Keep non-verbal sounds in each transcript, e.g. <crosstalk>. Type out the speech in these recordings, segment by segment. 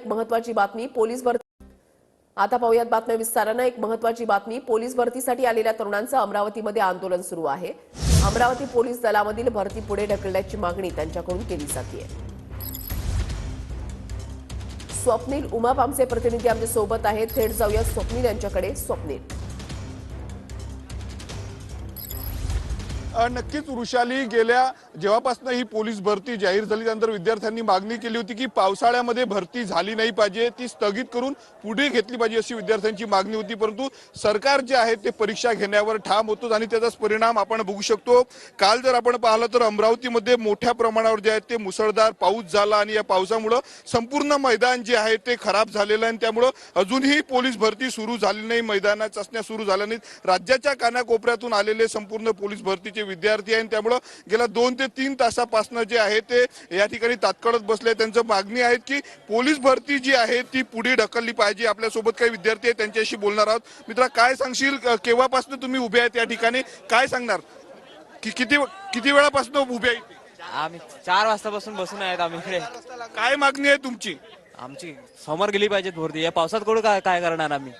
एक महत्वाची बातमी पोलीस भरती आता पाहूयात बातम्या विस्तारानं. एक महत्वाची बातमी पोलीस भरतीसाठी आलेल्या तरुणांचं अमरावतीमध्ये आंदोलन सुरू आहे. अमरावती पोलीस दलामधील भरती पुढे ढकलण्याची मागणी त्यांच्याकडून केली जाते स्वप्नील उमाप आमचे प्रतिनिधी आमच्यासोबत आहेत. थेट जाऊया स्वप्नील यांच्याकडे. स्वप्नील. नक्कीच वृषाली गेल्या जेव्हापासून ही पोलीस भरती जाहीर झाली त्यानंतर विद्यार्थ्यांनी मागणी केली होती की पावसाळ्यामध्ये भरती झाली नाही पाहिजे ती स्थगित करून पुढे घेतली पाहिजे अशी विद्यार्थ्यांची मागणी होती. परंतु सरकार जे आहे ते परीक्षा घेण्यावर ठाम होतोच आणि त्याचाच परिणाम आपण बघू शकतो. काल जर आपण पाहिलं तर अमरावतीमध्ये मोठ्या प्रमाणावर जे आहे ते मुसळधार पाऊस झाला आणि या पावसामुळं संपूर्ण मैदान जे आहे ते खराब झालेलं आहे आणि त्यामुळं अजूनही पोलीस भरती सुरू झाली नाही मैदानात चाचण्या सुरू झाल्या नाहीत. राज्याच्या कानाकोपऱ्यातून आलेले संपूर्ण पोलीस भरतीचे विद्यार्थी आहे त्यामुळं गेल्या दोन ते तीन तासापासून जे आहे ते या ठिकाणी तात्काळच बसले. त्यांचं मागणी आहे की पोलीस भरती जी आहे ती पुढे ढकलली पाहिजे. आपल्यासोबत काही विद्यार्थी आहेत त्यांच्याशी बोलणार आहोत. मित्रा काय सांगशील? केव्हापासून तुम्ही उभे आहेत या ठिकाणी? काय सांगणार? कि किती किती वेळापासून उभे आहे? आम्ही चार वाजतापासून बसून आहेत आम्ही इकडे. काय मागणी आहे तुमची? आमची समोर गेली पाहिजेत भरती. या पावसात कुठं काय काय करणार आम्ही?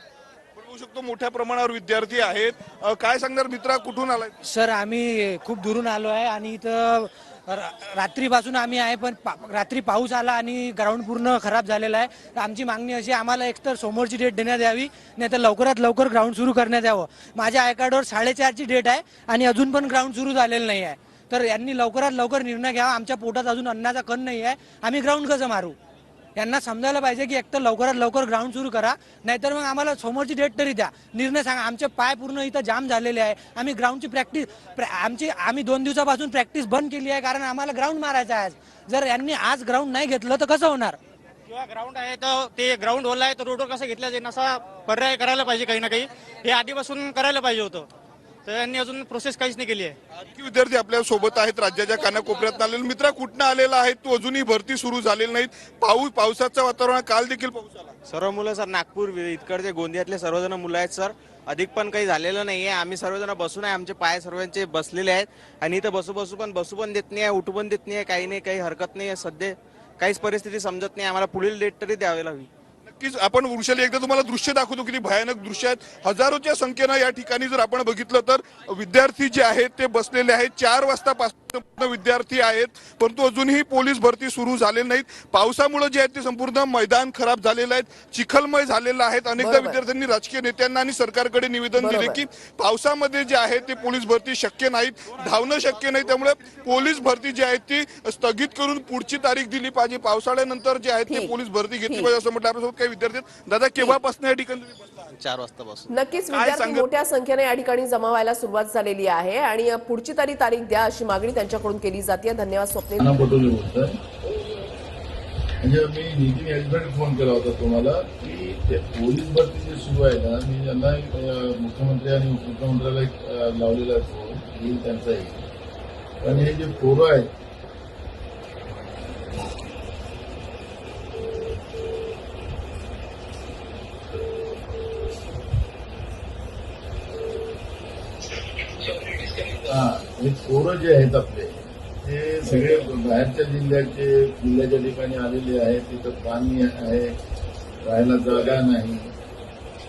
शकतो? मोठ्या प्रमाणावर विद्यार्थी आहेत. काय सांगणार मित्रा कुठून आलाय? सर आम्ही खूप दुरून आलो आहे आणि इथं रा- रात्रीपासून आम्ही आहे पण पा- रात्री पाऊस आला आणि ग्राउंड पूर्ण खराब झालेला आहे. तर आमची मागणी अशी आहे, आम्हाला एकतर समोरची डेट देण्यात यावी नाही तर लवकरात लवकर ग्राउंड सुरू करण्यात यावं. माझ्या आय कार्डवर साडेचारची डेट आहे आणि अजून पण ग्राउंड सुरू झालेलं नाही आहे. तर यांनी लवकरात लवकर निर्णय घ्यावा. आमच्या पोटात अजून अन्नाचा कण नाही आहे. आम्ही ग्राउंड कसं मारू? यांना समजायला पाहिजे की एकतर लवकरात लवकर ग्राउंड सुरू करा नाहीतर मग आम्हाला समोरची डेट तरी द्या. निर्णय सांगा आमचे पाय पूर्ण इथं जाम झालेले आहे. आम्ही ग्राउंडची प्रॅक्टिस आमची आम्ही दोन दिवसापासून प्रॅक्टिस बंद केली आहे कारण आम्हाला ग्राउंड मारायचं आहे आज. जर यांनी आज ग्राउंड नाही घेतलं तर कसं होणार? किंवा ग्राउंड आहे तर ते ग्राउंड ओला आहे तर रोडवर कसं घेतलं जाईल असा पर्याय करायला पाहिजे काही ना काही. हे आधीपासून करायला पाहिजे होतं. तर यांनी अजून प्रोसेस काहीच नाही केली आहे. आणखी विद्यार्थी आपल्यासोबत आहेत राज्याच्या कानाकोपऱ्यात आलेले. मित्रा कुठनं आलेला आहे? तू अजूनही भरती सुरू झालेली नाहीत पाऊस पावसाचं वातावरण. काल देखील पाऊस आला. सर्व मुलं सर नागपूर इकडचे गोंदियातले सर्वजण मुलं आहेत सर. अधिक पण काही झालेलं नाही आहे आम्ही सर्वजण बसून आहे. आमचे पाय सर्वांचे बसलेले आहेत. आणि इथं बसू बसू पण बसू पण देत नाही आहे उठू पण देत नाही आहे काही नाही काही हरकत नाही आहे सध्या काहीच परिस्थिती समजत नाही. आम्हाला पुढील डेट तरी द्यावी लागली. नक्कीच आपण वृषाली एकदा तुम्हाला दृश्य दाखवतो किती भयानक दृश्य आहेत. हजारोच्या संख्येनं या ठिकाणी जर आपण बघितलं तर विद्यार्थी जे आहेत ते बसलेले आहेत. चार वाजतापासून विद्यार्थी आहेत परंतु अजूनही पोलीस भरती सुरू झालेली नाहीत पावसामुळे जे आहे ते संपूर्ण मैदान खराब झालेलं आहे चिखलमय झालेलं आहेत अनेकदा. विद्यार्थ्यांनी राजकीय नेत्यांना आणि सरकारकडे निवेदन दिले. की पावसामध्ये जे आहे ते पोलीस भरती शक्य नाहीत धावणं शक्य नाही त्यामुळे पोलीस भरती जी आहे ती स्थगित करून पुढची तारीख दिली पाहिजे पावसाळ्यानंतर जे आहे ते. पोलीस भरती घेतली. पाहिजे असं म्हटलं आपल्यासोबत काही विद्यार्थी आहेत. दादा केव्हापासून या ठिकाणी तुम्ही बसला आहात? चार वाजतापासून नक्कीच विद्यार्थी मोठ्या संख्येने या ठिकाणी जमा व्हायला सुरुवात झालेली आहे आणि पुढची तरी तारीख द्या अशी मागणी त्यांच्याकडून केली जाते. धन्यवाद स्वप्नील. पटोले बोलतोय म्हणजे मी नितीन याचसाठी फोन केला होता तुम्हाला. की पोलीस भरती जे सुरू आहे ना मी यांना मुख्यमंत्री आणि उपमुख्यमंत्र्याला एक लावलेला फोन येईल त्यांचाही पण हे जे पोरं आहेत हा हे पोरं जे आहेत आपले ते सगळे बाहेरच्या जिल्ह्याचे जिल्ह्याच्या ठिकाणी आलेले आहेत तिथं पाणी आहे राहायला जागा नाही.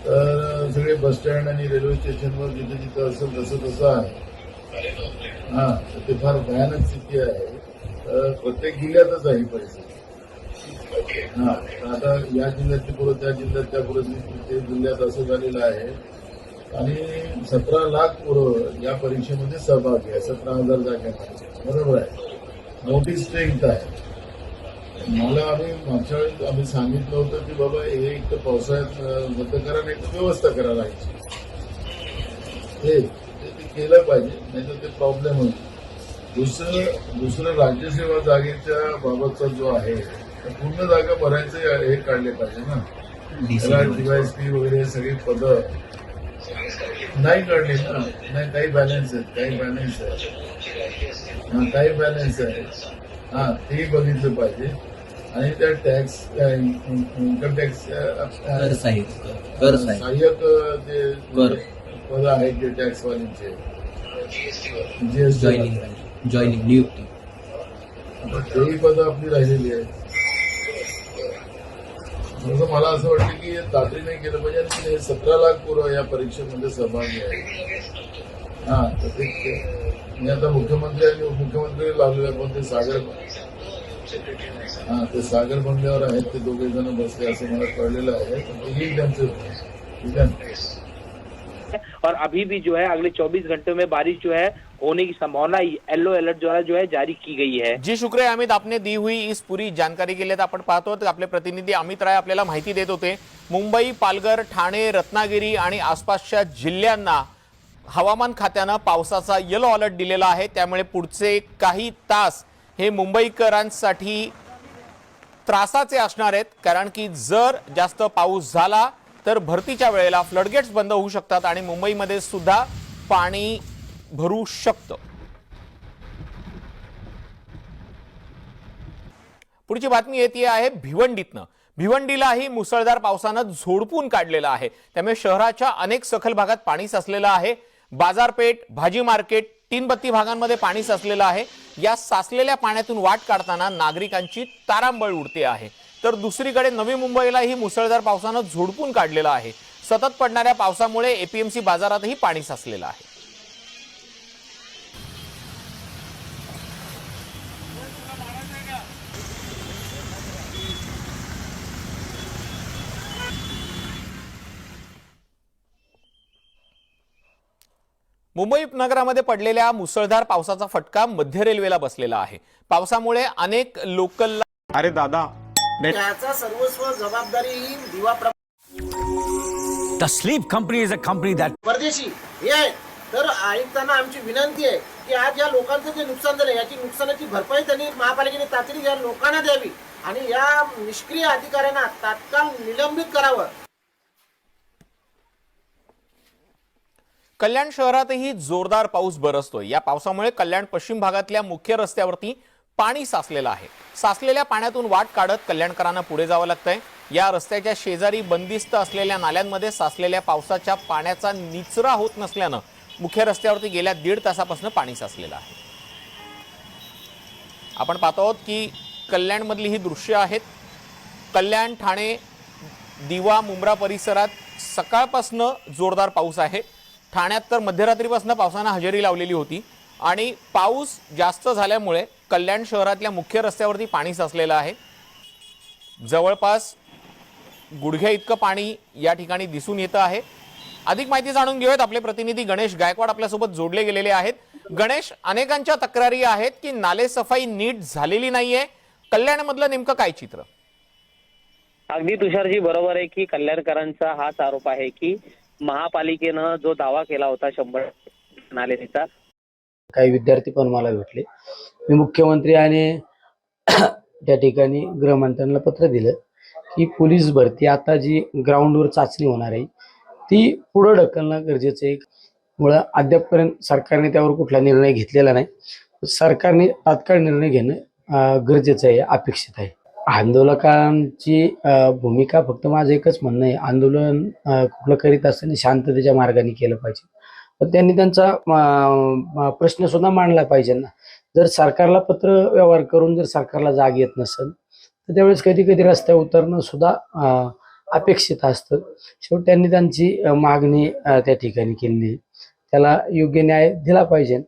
तर सगळे बस स्टँड आणि रेल्वे स्टेशनवर जिथे जिथं असेल तसं तसं आहे. हा ते फार भयानक स्थिती आहे. तर प्रत्येक जिल्ह्यातच आहे ही परिस्थिती. हा आता या जिल्ह्यात पोरं त्या जिल्ह्यात त्या परिस्थिती जिल्ह्यात असं झालेलं आहे. आणि सतरा लाख पोरं या परीक्षेमध्ये सहभागी आहे. सतरा हजार जागांमध्ये बरोबर आहे. मोठी स्ट्रेंथ आहे. मला आम्ही मागच्या वेळी आम्ही सांगितलं होतं की बाबा हे एक तर पावसाळ्यात रद्द करा नाही तर व्यवस्था करा राहायची हे ते केलं पाहिजे नाही तर ते प्रॉब्लेम होईल. दुसरं दुसरं राज्यसेवा जागेच्या बाबतचा जो आहे पूर्ण जागा भरायचे हे काढले पाहिजे ना. त्याला वगैरे सगळी पदं नाही काढली नाही काही बॅलन्स आहेत काही बॅलन्स आहे हा काही बॅलन्स आहे हा तेही बघितलं पाहिजे. आणि त्या टॅक्स इन्कम टॅक्स सहाय्यक जे. पद आहेत जे टॅक्सवाल्यांचे जीएसटी जॉईनिंग जॉईनिंग नियुक्ती तेही पदं आपली राहिलेली आहेत. म्हणून मला असं वाटतं की तात्री तातडीने केलं पाहिजे आणि हे सतरा लाख पोरं या परीक्षेमध्ये सहभागी आहेत हा तर ते मी आता मुख्यमंत्री आणि उपमुख्यमंत्री लावलेले पण ते सागर हा ते सागर बंगल्यावर आहेत ते दोघे जण बसले असं मला कळलेलं आहे. तर ते येईल ठीक आहे है और अभी भी जो है अगले 24 घंटों में बारिश जो है होने की संभावना येलो अलर्ट द्वारा जो है जारी की गई है। जी शुक्रिया अमित आपने दी हुई इस पूरी जानकारी के लिए तर आपण पाहतो तर आपले प्रतिनिधी अमित राय आपल्याला माहिती देत होते. मुंबई पालघर ठाणे रत्नागिरी आणि आसपासच्या जिल्ह्यांना हवामान खात्यानं पावसाचा येलो अलर्ट दिलेला आहे. त्यामुळे पुढचे काही तास हे मुंबईकरांसाठी त्रासाचे असणार आहेत. कारण की जर जास्त पाऊस झाला तर भरतीच्या वेळेला फ्लडगेट्स बंद होऊ शकतात आणि मुंबईमध्ये सुद्धा पाणी भरू शकतं. पुढची बातमी येते आहे भिवंडीतनं. भिवंडीलाही मुसळधार पावसानं झोडपून काढलेलं आहे. त्यामुळे शहराच्या अनेक सखल भागात पाणी साचलेलं आहे. बाजारपेठ भाजी मार्केट तीनबत्ती भागांमध्ये पाणी साचलेलं आहे. या साचलेल्या पाण्यातून वाट काढताना नागरिकांची तारांबळ उडते आहे. तर दुसरीकडे नवी मुंबईलाही मुसळधार पावसानं झोडपून काढलेलं आहे. सतत पडणाऱ्या पावसामुळे एपीएमसी बाजारातही पाणी साचलेलं आहे. मुंबई नगरामध्ये पडलेल्या मुसळधार पावसाचा फटका मध्य रेल्वेला बसलेला आहे. पावसामुळे अनेक लोकल अरे दादा त्याचा सर्वस्व जबाबदारी ही दिवा The sleep company is a company that परदेशी हे आहे. तर आयुक्तांना आमची विनंती आहे की आज या लोकांचं जे नुकसान झालं याची नुकसानाची भरपाई त्यांनी महापालिकेने तातडी या लोकांना द्यावी आणि या निष्क्रिय अधिकाऱ्यांना तात्काळ निलंबित करावं. कल्याण शहरातही जोरदार पाऊस बरसतोय. या पावसामुळे कल्याण पश्चिम भागातल्या मुख्य रस्त्यावरती पाणी साचलेलं आहे. साचलेल्या पाण्यातून वाट काढत कल्याणकरांना पुढे जावं लागतंय. या रस्त्याच्या शेजारी बंदिस्त असलेल्या नाल्यांमध्ये साचलेल्या पावसाच्या पाण्याचा निचरा होत नसल्यानं मुख्य रस्त्यावरती गेल्या दीड तासापासून पाणी साचलेलं आहे. आपण पाहतो आहोत की कल्याणमधली ही दृश्य आहेत. कल्याण ठाणे दिवा मुंब्रा परिसरात सकाळपासनं जोरदार पाऊस आहे. ठाण्यात तर मध्यरात्रीपासून पावसानं हजेरी लावलेली होती आणि पाऊस जास्त झाल्यामुळे कल्याण शहरातल्या मुख्य रस्त्यावरती पाणी साचलेलं आहे. जवळपास गुडघ्या इतकं पाणी या ठिकाणी दिसून येतं आहे. अधिक माहिती जाणून घेऊयात आपले प्रतिनिधी गणेश गायकवाड आपल्यासोबत जोडले गेलेले आहेत. गणेश अनेकांच्या तक्रारी आहेत की नाले सफाई नीट झालेली नाहीये. कल्याणमधलं नेमकं काय चित्र? अगदी तुषारजी बरोबर आहे की कल्याणकरांचा हाच आरोप आहे की महापालिकेनं जो दावा केला होता शंभर नालेचा काही विद्यार्थी पण मला भेटले. मी मुख्यमंत्री आणि <clears throat> त्या ठिकाणी गृहमंत्र्यांना पत्र दिलं की पोलीस भरती आता जी ग्राउंडवर चाचणी होणार आहे ती पुढं ढकलणं गरजेचं आहे. मुळं अद्यापपर्यंत सरकारने त्यावर कुठला निर्णय घेतलेला नाही. सरकारने तात्काळ निर्णय घेणं गरजेचं आहे अपेक्षित आहे. आंदोलकांची भूमिका फक्त माझं एकच म्हणणं आहे. आंदोलन कुठलं करीत असताना शांततेच्या मार्गाने केलं पाहिजे. तर त्यांनी त्यांचा प्रश्न सुद्धा मांडला पाहिजे ना. जर सरकारला पत्र व्यवहार करून जर सरकारला जाग येत नसेल तर त्यावेळेस कधी कधी रस्त्यावर उतरणं सुद्धा अपेक्षित असतं. शेवट त्यांनी त्यांची मागणी त्या ठिकाणी केली. त्याला योग्य न्याय दिला पाहिजे.